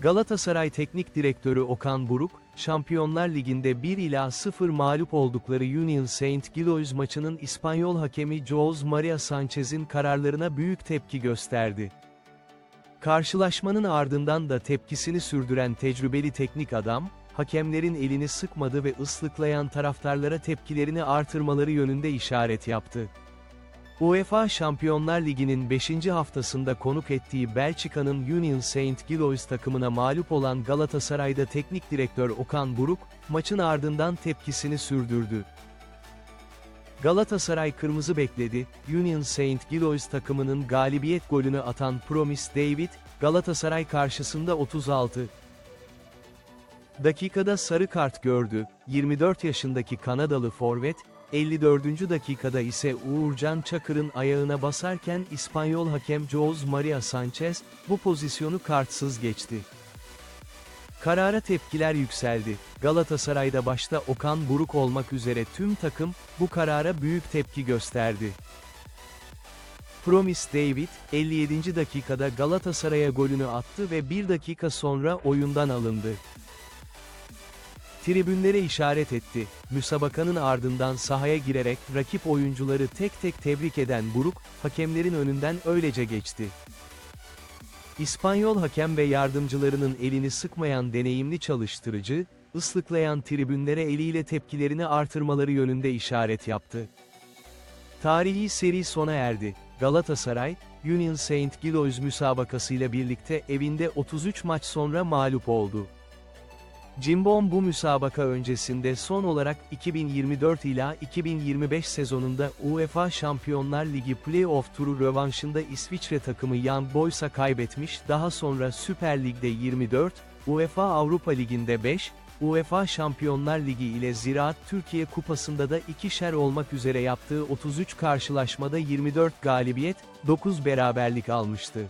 Galatasaray Teknik Direktörü Okan Buruk, Şampiyonlar Ligi'nde 1 ila 0 mağlup oldukları Union Saint Gilloise maçının İspanyol hakemi Jose Maria Sanchez'in kararlarına büyük tepki gösterdi. Karşılaşmanın ardından da tepkisini sürdüren tecrübeli teknik adam, hakemlerin elini sıkmadı ve ıslıklayan taraftarlara tepkilerini artırmaları yönünde işaret yaptı. UEFA Şampiyonlar Ligi'nin 5. haftasında konuk ettiği Belçika'nın Union Saint Gilloise takımına mağlup olan Galatasaray'da teknik direktör Okan Buruk, maçın ardından tepkisini sürdürdü. Galatasaray kırmızı bekledi, Union Saint Gilloise takımının galibiyet golünü atan Promis David, Galatasaray karşısında 36 dakikada sarı kart gördü, 24 yaşındaki Kanadalı forvet, 54. dakikada ise Uğurcan Çakır'ın ayağına basarken İspanyol hakem Jose Maria Sanchez, bu pozisyonu kartsız geçti. Karara tepkiler yükseldi. Galatasaray'da başta Okan Buruk olmak üzere tüm takım, bu karara büyük tepki gösterdi. Promis David, 57. dakikada Galatasaray'a golünü attı ve bir dakika sonra oyundan alındı. Tribünlere işaret etti. Müsabakanın ardından sahaya girerek rakip oyuncuları tek tek tebrik eden Buruk, hakemlerin önünden öylece geçti. İspanyol hakem ve yardımcılarının elini sıkmayan deneyimli çalıştırıcı, ıslıklayan tribünlere eliyle tepkilerini artırmaları yönünde işaret yaptı. Tarihi seri sona erdi. Galatasaray, Union Saint Gilloise müsabakasıyla birlikte evinde 33 maç sonra mağlup oldu. Cimbom bu müsabaka öncesinde son olarak 2024 ila 2025 sezonunda UEFA Şampiyonlar Ligi Playoff turu rövanşında İsviçre takımı Young Boys'a kaybetmiş, daha sonra Süper Lig'de 24, UEFA Avrupa Ligi'nde 5, UEFA Şampiyonlar Ligi ile Ziraat Türkiye Kupası'nda da ikişer olmak üzere yaptığı 33 karşılaşmada 24 galibiyet, 9 beraberlik almıştı.